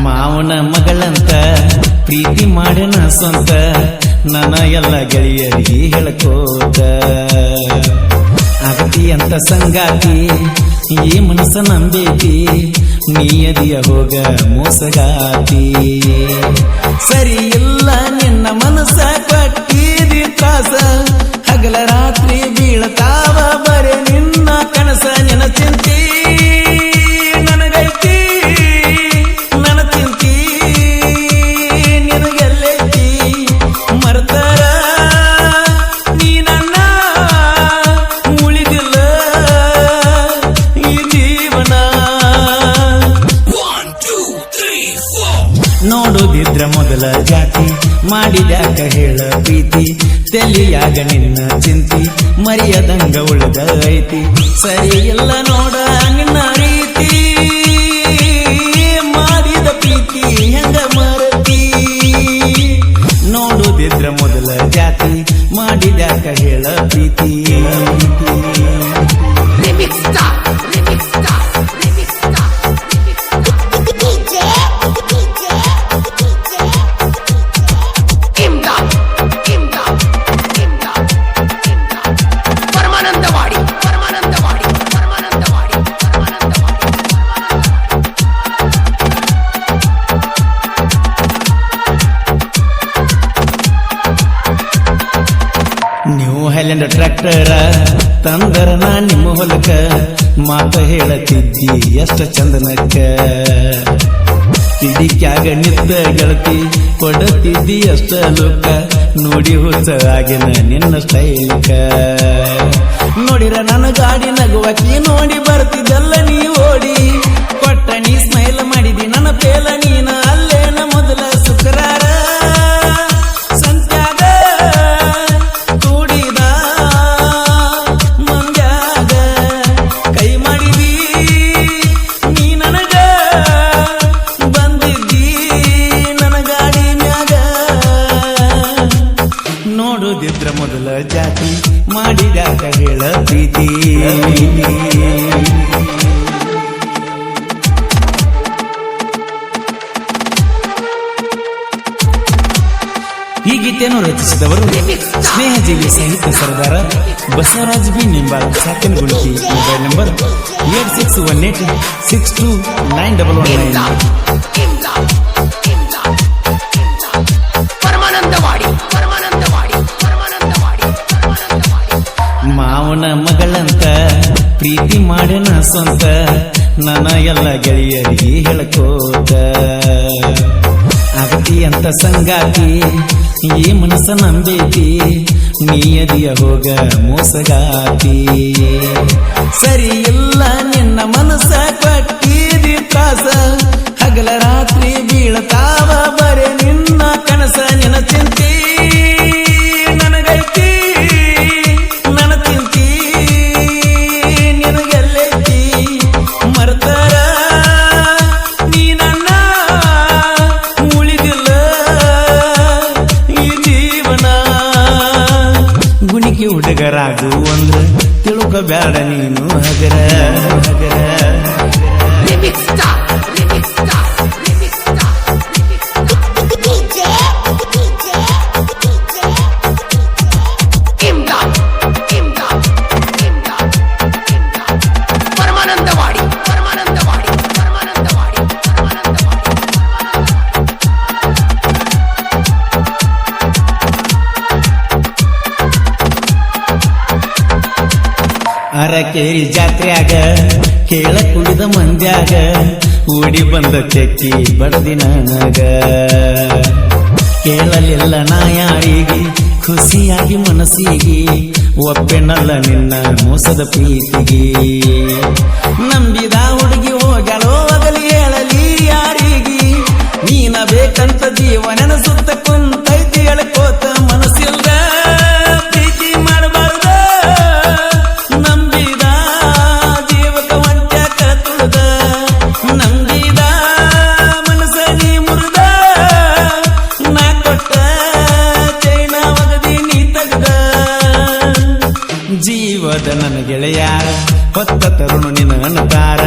ಮಾವನ ಮಗಳಂತ, ಪ್ರೀತಿ ಮಾಡನ ಸ್ವಂತ, ನನ್ನ ಎಲ್ಲ ಗೆಳೆಯರಿಗೆ ಹೇಳ್ಕೋತ ಅಗತಿ ಅಂತ ಸಂಗಾತಿ, ಈ ಮನಸ್ಸ ನಂಬೇತಿ ನೀಯದಿಯ ಹೋಗ ಮೋಸಗಾತಿ. ಸರಿ ಇಲ್ಲ ನೋಡುದಿದ್ರ ಮೊದಲ ಜಾತಿ, ಮಾಡಿದ್ಯಾಕ ಹೇಳ ಪ್ರೀತಿ, ತೆಲಿಯಾಗ ನಿನ್ನ ಚಿಂತಿ, ಮರಿಯದಂಗ ಉಳಿದ ಐತಿ. ಸರಿ ಎಲ್ಲ ನೋಡ ನಿನ್ನ ರೀತಿ, ಮಾಡಿದ ಪ್ರೀತಿ ಹೆಂಗ ಮರತಿ? ನೋಡುದಿದ್ರ ಮೊದಲ ಜಾತಿ, ಮಾಡಿದ್ಯಾಕ ಹೇಳ ಪ್ರೀತಿ. ಹೈಲ್ಯಾಂಡ್ ಟ್ರ್ಯಾಕ್ಟರ ತಂದರ ನಾ ನಿಮ್ಮ ಹೊಲಕ ಮಾತ ಹೇಳತಿದ್ದಿ ಎಷ್ಟ ಚಂದನಕ್ಕ. ಕಿಡಿಕ್ಯಾಗ ನಿದ್ದ ಗೆಳತಿ ಕೊಡತಿದ್ದಿ ಅಷ್ಟ ಲೋಕ. ನೋಡಿ ಹೊಸ ಆಗಿನ ನಿನ್ನ ಸ್ಟೈಲ್ಕ ನೋಡಿರ ನನ್ನ ಗಾಡಿ ನಗುವಕಿ ನೋಡಿ ನೋಡುದಿದ್ರ ಮೊದಲ ಜಾತಿ ಮಾಡಿದ್ಯಾಕ ಹೇಳ ಪ್ರೀತಿ ಈ ಗೀತೆಯನ್ನು ರಚಿಸಿದವರು ಸ್ನೇಹಜೀವಿ ಸಾಹಿತ್ಯ ಸರದಾರ Basavaraj B Nimbal ಸಾಕಿನ ಗುಣಿಕೆ mobile number eight six one eight six two nine double one nine ಸ್ವಂತ ನನ್ನ ಎಲ್ಲ ಗೆಳೆಯರಿಗೆ ಹೇಳ್ಕೋತ ಅಗತಿ ಅಂತ ಸಂಗಾತಿ, ಈ ಮನಸ್ಸ ನಂಬೇತಿ ನೀಯದಿಯ ಹೋಗ ಮೋಸಗಾತಿ. ಸರಿ ಇಲ್ಲ ಗುಣಿಕೆ ಹುಡುಗರಾಗು ಅಂದ್ರ ತಿಳ್ಕೊಬ್ಯಾಡ ನೀನು ಹಗರ ಹಗರ. ಅರಕೇರಿ ಜಾತ್ರೆಯಾಗ, ಕೇಳ ಕುಡಿದ ಮಂದ್ಯಾಗ, ಓಡಿ ಬಂದ ಚಕ್ಕಿ ಬಡದಿ ನನಗ. ಕೇಳಲಿಲ್ಲ ನಾ ಯಾರಿಗೆ ಖುಷಿಯಾಗಿ ಮನಸ್ಸಿಗೆ, ಒಪ್ಪೆನಲ್ಲ ನಿನ್ನ ಮೋಸದ ಪ್ರೀತಿಗೆ. ನಂಬಿದ ಹುಡುಗಿ ಜೀವದ ನನ್ನ ಗೆಳೆಯ ಹೊತ್ತ ತರುಣ ನಿನ್ನ ತಾರ